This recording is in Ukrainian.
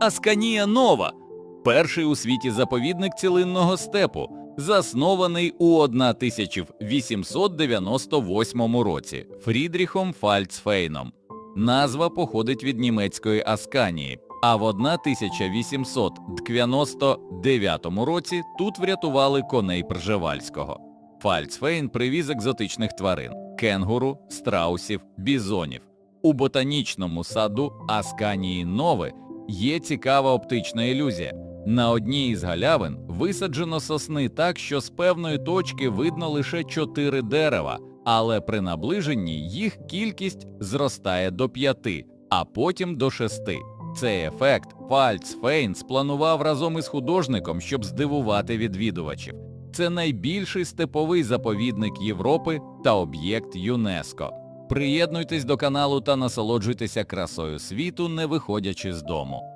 Асканія Нова перший у світі заповідник цілинного степу, заснований у 1898 році Фрідріхом Фальцфейном. Назва походить від німецької Асканії, а в 1899 році тут врятували коней Пржевальського. Фальцфейн привіз екзотичних тварин – кенгуру, страусів, бізонів. У ботанічному саду Асканії Нови є цікава оптична ілюзія. На одній із галявин висаджено сосни так, що з певної точки видно лише чотири дерева, але при наближенні їх кількість зростає до п'яти, а потім до шести. Цей ефект Фальцфейн спланував разом із художником, щоб здивувати відвідувачів. Це найбільший степовий заповідник Європи та об'єкт ЮНЕСКО. Приєднуйтесь до каналу та насолоджуйтеся красою світу, не виходячи з дому.